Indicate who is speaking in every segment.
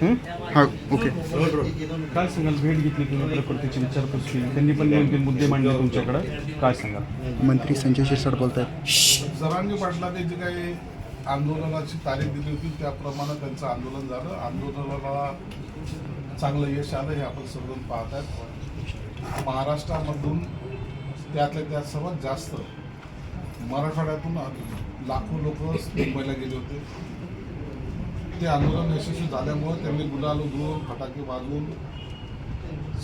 Speaker 1: हं? हा ओके.
Speaker 2: काय सांगाल? भेट घेतली तुम्ही प्रकृतीची विचारपूस केली त्यांनी पण नेमके मुद्दे मांडले तुमच्याकडे. काय सांगाल?
Speaker 1: मंत्री संजय शिरसाट बोलत आहेत
Speaker 3: जरांगी पाटलांनी जी काही आंदोलनाची तारीख दिली होती त्याप्रमाणे त्यांचं आंदोलन झालं. आंदोलनाला चांगलं यश आलं हे आपण सर्वजण पाहत आहेत महाराष्ट्रामधून त्यातल्या त्यात सर्वात जास्त मराठवाड्यातून लाखो लोक मुंबईला गेले होते. ते आंदोलन यशस्वी झाल्यामुळे त्यांनी गुलाल उधळून फटाके वाजवून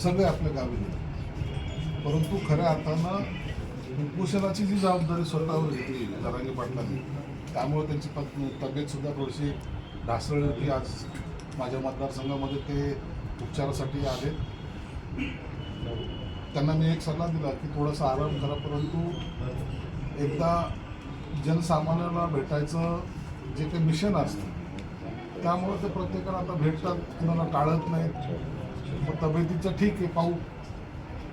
Speaker 3: सगळे आपल्या गावी गेले. परंतु खऱ्या अर्थानं कुपोषणाची जी जबाबदारी स्वतःवर घेतली जरांगी पाटलांनी त्यामुळे त्यांची तब्येतसुद्धा थोडीशी ढासळली होती. आज माझ्या मतदारसंघामध्ये ते उपचारासाठी आले. त्यांना मी एक सल्ला दिला की थोडासा आराम करा परंतु एकदा जनसामान्याला भेटायचं जे काही मिशन असतं त्यामुळे ते प्रत्येकाला आता भेटतात कुणाला टाळत नाहीत. मग तब्येतीचं ठीक आहे पाहू.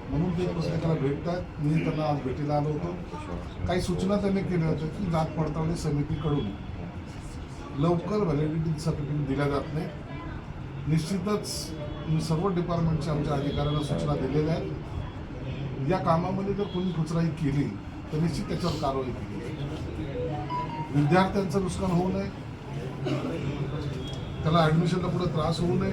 Speaker 3: म्हणून ते प्रत्येकाला भेटतात. मी त्यांना आज भेटीला आलो होतो. काही सूचना त्यांनी केल्या होत्या की जात पडताळणी समितीकडून. लवकर व्हॅलिडिटी सर्टिफिकेट दिल्या जात नाही. निश्चितच सर्व डिपार्टमेंटच्या आमच्या अधिकाऱ्यांना सूचना दिलेल्या आहेत. या कामामध्ये जर कोणी खुचराई केली तर निश्चित त्याच्यावर कारवाई केली विद्यार्थ्यांचं नुकसान होऊ नये. त्याला ॲडमिशनला पुढे त्रास होऊ नये.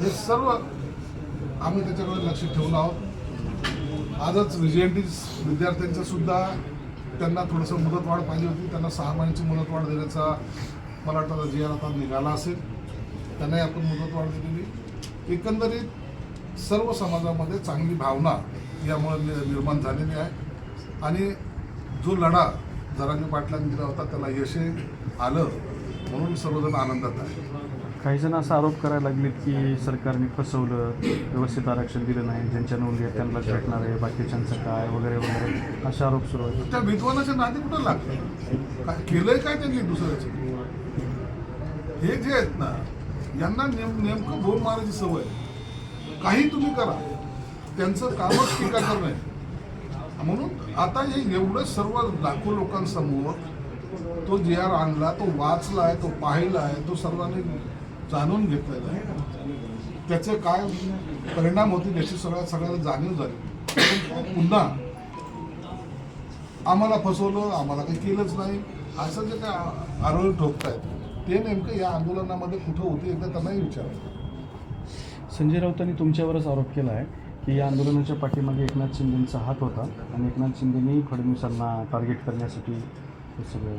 Speaker 3: हे सर्व आम्ही त्याच्याकडे लक्ष ठेवून आहोत. आजच व्हिजिएंटी विद्यार्थ्यांचं सुद्धा त्यांना थोडंसं मुदतवाढ पाहिजे होती. त्यांना सहा महिन्याची मुदतवाढ देण्याचा मला वाटतं जी आर आता निघाला असेल. त्यांनाही आपण मुदतवाढ दिलेली. एकंदरीत सर्व समाजामध्ये चांगली भावना यामुळे निर्माण झालेली आहे. आणि जो लढा जरांगी पाटलांनी दिला होता त्याला यश आलं. म्हणून सर्वजण आनंदात आहे
Speaker 2: काही जण असा आरोप करायला लागलेत की सरकारने फसवलं व्यवस्थित आरक्षण दिलं नाही ज्यांच्या नोंदी आहेत त्यांनाच भेटणार आहे बाकीच्यांचं काय वगैरे वगैरे असे आरोप सुरू आहेत.
Speaker 3: त्या विद्वानाच्या नादी कुठं लागतं काय केलंय काय त्यांनी दुसऱ्याचं? हे जे आहेत ना यांना नेम नेमकं भोर मारायची सवय काही तुम्ही करा. त्यांचं कामच टीका करणं आहे म्हणून आता हे एवढं सर्व लाखो लोकांसमोर तो जे आर आणला तो वाचला आहे तो पाहिला आहे तो सर्वांनी जाणून घेतलेला आहे. त्याचे काय परिणाम होतील याची सगळ्या सगळ्याला जाणीव झाली. पुन्हा आम्हाला फसवलं आम्हाला काही केलंच नाही. असं जे काय आरोप ठोकत आहेत ते नेमकं या आंदोलनामध्ये कुठं होते एकदा त्यांनाही विचारलं
Speaker 2: संजय राऊतांनी तुमच्यावरच आरोप केला आहे की या आंदोलनाच्या पाठीमागे एकनाथ शिंदेंचा हात होता आणि एकनाथ शिंदेनी फडणवीसांना टार्गेट करण्यासाठी हे सगळं.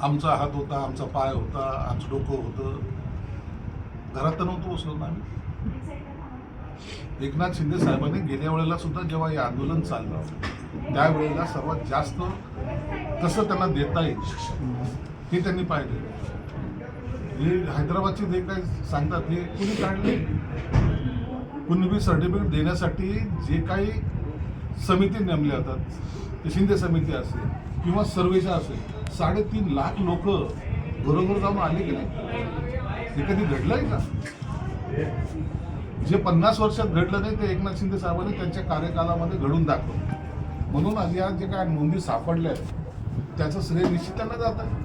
Speaker 3: आमचा हात होता आमचा पाय होता आमचं डोकं होतं. घरात तर नव्हतं बसलो ना आम्ही. एकनाथ शिंदे साहेबांनी गेल्या वेळेला सुद्धा जेव्हा हे आंदोलन चाललं त्यावेळेला सर्वात जास्त कसं त्यांना देता येईल हे त्यांनी पाहिलं. हे हैदराबादचे जे काही सांगतात हे कुणी काढले? कुणबी सर्टिफिकेट देण्यासाठी जे काही समिती नेमल्या जातात ते शिंदे समिती असेल किंवा सर्वेच्या असेल साडेतीन लाख लोक बरोबर जाऊन आले की नाही? हे कधी घडलंय का? जे पन्नास वर्षात घडलं नाही ते एकनाथ शिंदे साहेबांनी त्यांच्या कार्यकालामध्ये घडून दाखवलं. म्हणून आज या जे काय नोंदी सापडल्या आहेत त्याचं श्रेय निश्चित त्यांना जात आहे.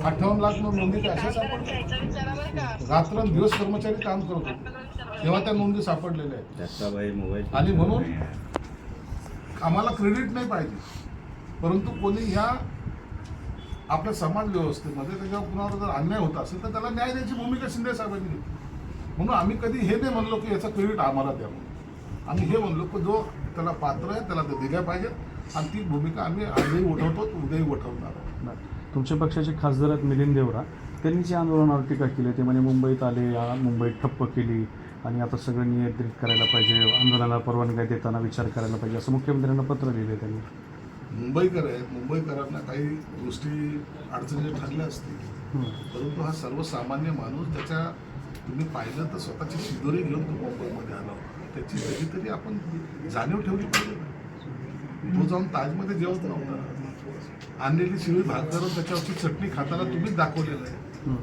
Speaker 3: अठ्ठावन्न लाख नोंदी त्या अशा सापडल्या रात्रंदिवस कर्मचारी काम करत. होते तेव्हा त्या नोंदी सापडलेल्या आहेत. आणि म्हणून आम्हाला क्रेडिट नाही पाहिजे. परंतु कोणी ह्या आपल्या समाज व्यवस्थेमध्ये त्याच्यावर कुणावर जर अन्याय होत असेल तर त्याला न्याय द्यायची भूमिका शिंदे साहेबांनी घेतली. म्हणून आम्ही कधी हे नाही म्हणलो की याचा क्रेडिट आम्हाला द्या म्हणून. आम्ही हे म्हणलो की जो त्याला पात्र आहे त्याला ते दिल्या पाहिजेत. आणि ती भूमिका आम्ही आजही उठवतो उद्याही उठवणार आहोत.
Speaker 2: तुमच्या पक्षाचे खासदार आहेत मिलिंद देवरा. त्यांनी जे आंदोलनावर टीका केली ते म्हणजे मुंबईत आले या मुंबईत ठप्प केली आणि आता सगळं नियंत्रित करायला पाहिजे आंदोलनाला परवानगी देताना विचार करायला पाहिजे असं मुख्यमंत्र्यांना पत्र लिहिले त्यांनी.
Speaker 3: मुंबईकर आहेत मुंबईकरांना काही गोष्टी अडचणी ठरल्या असतील. परंतु हा सर्वसामान्य माणूस त्याच्या तुम्ही पाहिलं तर स्वतःची शिदोरी घेऊन तो मुंबईमध्ये आला होता त्याची कधीतरी आपण जाणीव ठेवली पाहिजे. तो जाऊन ताजमध्ये जेवत नव्हता आणलेली शिळी भात करून त्याच्यावरची चटणी खाताना तुम्हीच दाखवलेलं आहे.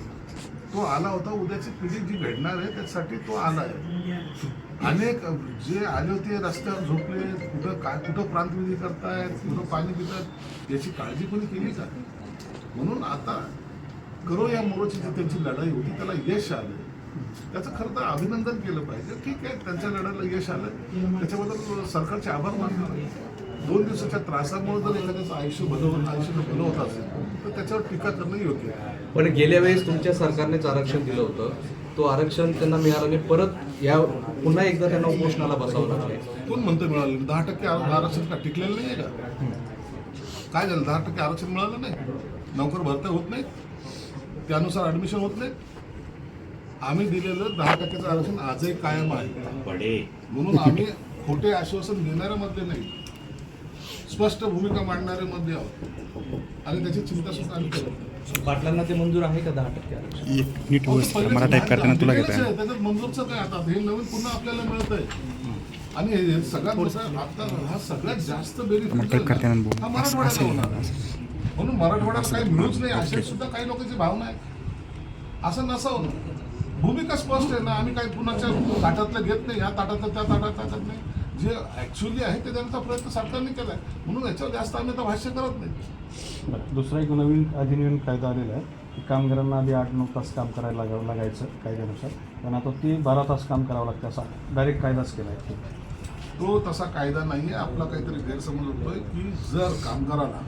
Speaker 3: तो आला होता उद्याची पिढी जी घडणार आहे त्यासाठी तो आला आहे अनेक जे आले होते रस्त्यावर झोपले कुठं काय कुठं प्रांतविधी करतायत कुठं पाणी पितात याची काळजी कोणी केली का? म्हणून आता करो या मोरोची जी त्यांची लढाई होती त्याला यश आलं. त्याचं खरं तर अभिनंदन केलं पाहिजे. ठीक आहे त्यांच्या लढ्याला यश आलं. त्याच्याबद्दल सरकारचे आभार मानणार दोन दिवसाच्या त्रासामुळे जर एखाद्याचं आयुष्य भलं आयुष्य बदलवत होत असेल तर त्याच्यावर टीका करणं योग्य आहे.
Speaker 4: पण गेल्या वेळेस तुमच्या सरकारनेच आरक्षण दिलं होतं. तो आरक्षण त्यांना मिळालं परत या पुन्हा एकदा त्यांना उपोषणाला बसावं लागलंय
Speaker 3: कोण म्हणतं मिळालं? दहा टक्के आर- आरक्षण का टिकलेलं नाही आहे का? काय झालं? दहा टक्के आरक्षण मिळालं नाही? नोकर भरती होत नाही त्यानुसार ऍडमिशन होत नाही आम्ही दिलेलं दहा टक्क्याचं आरक्षण आजही कायम आहे. म्हणून आम्ही खोटे आश्वासन देणाऱ्यामध्ये नाही. स्पष्ट भूमिका मांडणारे मध्ये आहोत. आणि त्याची चिंता सुद्धा आम्ही करत.
Speaker 4: पाटलांना ते मंजूर आहे का दहा टक्के आरक्षण?
Speaker 1: ये नीट व्यवस्थित. मला टाईप करताना तुला घेता
Speaker 3: आहे. त्याच्यात मंजूरचं काय आता? हे नवीन पुन्हा आपल्याला मिळत आहे आणि हे सगळ्यात मोठा आता हा सगळ्यात जास्त
Speaker 1: मग
Speaker 3: बेनिफिट
Speaker 1: टाईप करताना बोल.
Speaker 3: हा
Speaker 1: असं-
Speaker 3: मराठवाड्याला
Speaker 1: असं
Speaker 3: होणार.
Speaker 1: आहे.
Speaker 3: म्हणून मराठवाड्याला काही मिळूच नाही. अशी. सुद्धा काही लोकांची भावना आहे. असं नसावं. ना भूमिका स्पष्ट आहे ना. आम्ही काही कुणाच्या ताटातलं घेत नाही. ह्या ताटातलं त्या ताटात ताटात नाही. जे ऍक्च्युअली आहे ते देण्याचा प्रयत्न सरकारने केलाय. म्हणून याच्यावर जास्त आम्ही आता भाष्य करत नाही.
Speaker 2: बरं. दुसरा एक नवीन अधिनियम कायदा आलेला आहे की कामगारांना आधी आठ नऊ तास काम करायला लागावं लागायचं कायद्यानुसार. पण आता ते बारा तास काम करावं लागतं असा डायरेक्ट कायदाच केला आहे.
Speaker 3: तो तसा कायदा नाही आहे. आपला काहीतरी गैरसमज होतोय की जर कामगाराला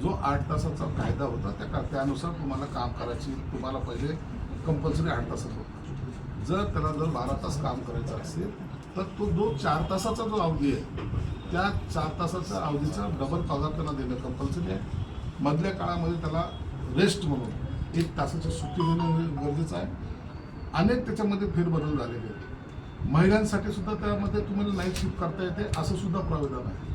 Speaker 3: जो आठ तासाचा कायदा होता त्या का- त्यानुसार तुम्हाला काम करायची तुम्हाला पहिले कंपल्सरी आठ तासाचा होता. जर त्याला जर बारा तास काम करायचं असेल तर तो जो चार तासाचा जो अवधी आहे त्या चार तासाच्या अवधीचा डबल पगार त्याला देणं कंपल्सरी आहे. मधल्या काळामध्ये त्याला रेस्ट म्हणून एक तासाची सुट्टी देणं गरजेचं आहे. अनेक त्याच्यामध्ये फेरबदल झालेले आहेत. महिलांसाठी सुद्धा त्यामध्ये तुम्हाला नाईट शिफ्ट करता येते असं सुद्धा प्रावधान आहे.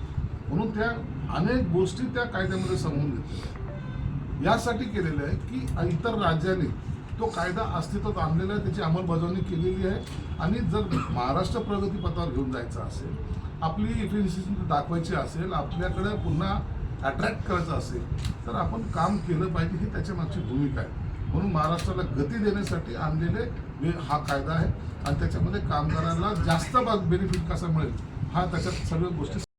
Speaker 3: म्हणून त्या अनेक गोष्टी त्या कायद्यामध्ये समजून घेतल्या यासाठी केलेलं आहे की इतर राज्यांनी तो कायदा अस्तित्वात आणलेला आहे त्याची अंमलबजावणी केलेली आहे. आणि जर महाराष्ट्र प्रगतीपथावर घेऊन जायचं असेल आपली इफिशियन्सी दाखवायची असेल आपल्याकडे पुन्हा अट्रॅक्ट करायचं असेल तर आपण काम केलं पाहिजे ही त्याच्या मागची भूमिका आहे. म्हणून महाराष्ट्राला गती देण्यासाठी आणलेले हा कायदा आहे. आणि त्याच्यामध्ये कामगारांना जास्त बेनिफिट कसा मिळेल हा त्याच्यात सगळ्या गोष्टी